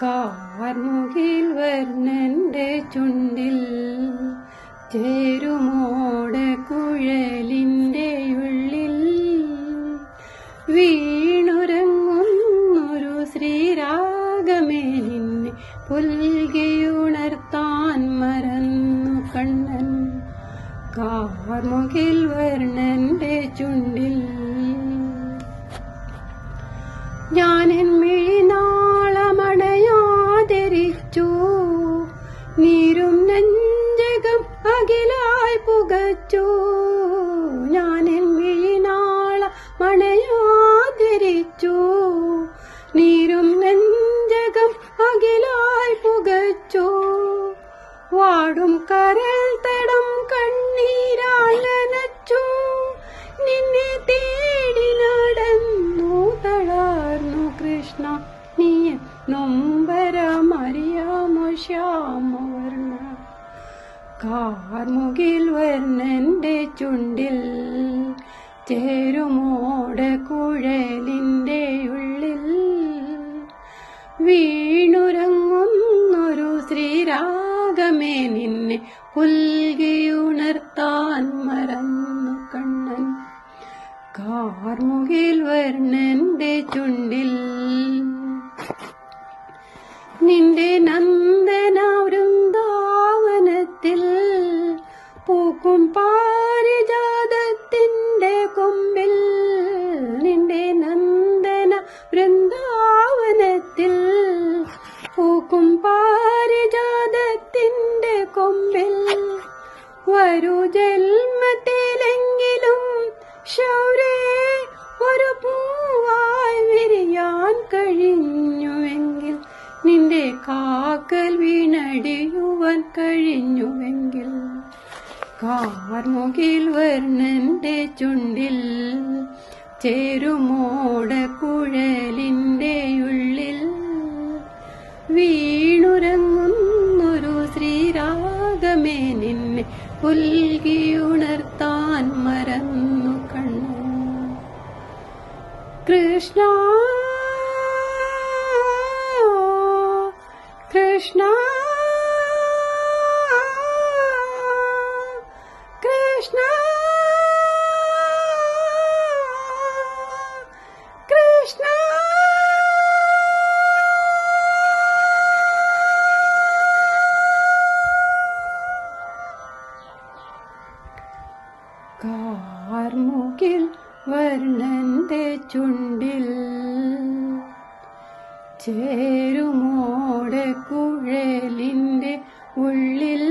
കാർമുകിൽ വർണന്റെ ചുണ്ടിൽ ചേരുമോട കുഴലിന്റെ ഉള്ളിൽ വീണുറങ്ങുന്നൊരു ശ്രീരാഗമേ നിന്നെ പുൽകിയുണർത്താൻ മറന്നു കണ്ണൻ. കാർമുകിൽ വർണന്റെ ചുണ്ടിൽ ഞാൻ അകിലായി പുകച്ചു. ഞാൻ മിഴിനാളമണയാതിരിച്ചു നീരും നെഞ്ചകം അകിലായി പുകച്ചു. വാടും കരൽ തടം കണ്ണീരാൽ നനച്ചു നിന്നെ തേടി നടന്നു തളർന്നു കൃഷ്ണ. നീ നൊമ്പരമറിയാമോ ശ്യാമവർണ കാർമുകിൽ വർണന്റെ ചുണ്ടിൽ ചേരുമോട് കുഴലിന്റെ ഉള്ളിൽ വീണുരങ്ങുന്നൊരു ശ്രീരാഗമേ നിന്നെ പുൽകിയുണർത്താൻ മറന്നു കണ്ണൻ. കാർമുകിൽ വർണന്റെ ചുണ്ടിൽ നിന്റെ നന്ദന പൂക്കും പാരിജാതത്തിന്റെ കൊമ്പിൽ നിന്റെ നന്ദന വൃന്ദാവനത്തിൽ. പൂക്കും പാരിജാതത്തിന്റെ കൊമ്പിൽ വരൂ ജന്മത്തിലെങ്കിലും ശൗരേ ഒരു പൂവായി വിരിയാൻ കഴിഞ്ഞുവെങ്കിൽ നിന്റെ കാക്കൽ വീണടിയുവാൻ കാർമുകിൽ വർണന്റെ ചുണ്ടിൽ ചേരുമോട കുഴലിന്റെ ഉള്ളിൽ വീണുരങ്ങുന്നൊരു ശ്രീരാഗമേ നിന്നെ പുൽകിയുണർത്താൻ മറന്നു കണ്ണു. കൃഷ്ണ കൃഷ്ണ. കൃഷ്ണ. കൃഷ്ണ. കാർമുകിൽ വർണന്റെ ചുണ്ടിൽ ചേരുമോടെ കുഴലിന്റെ ഉള്ളിൽ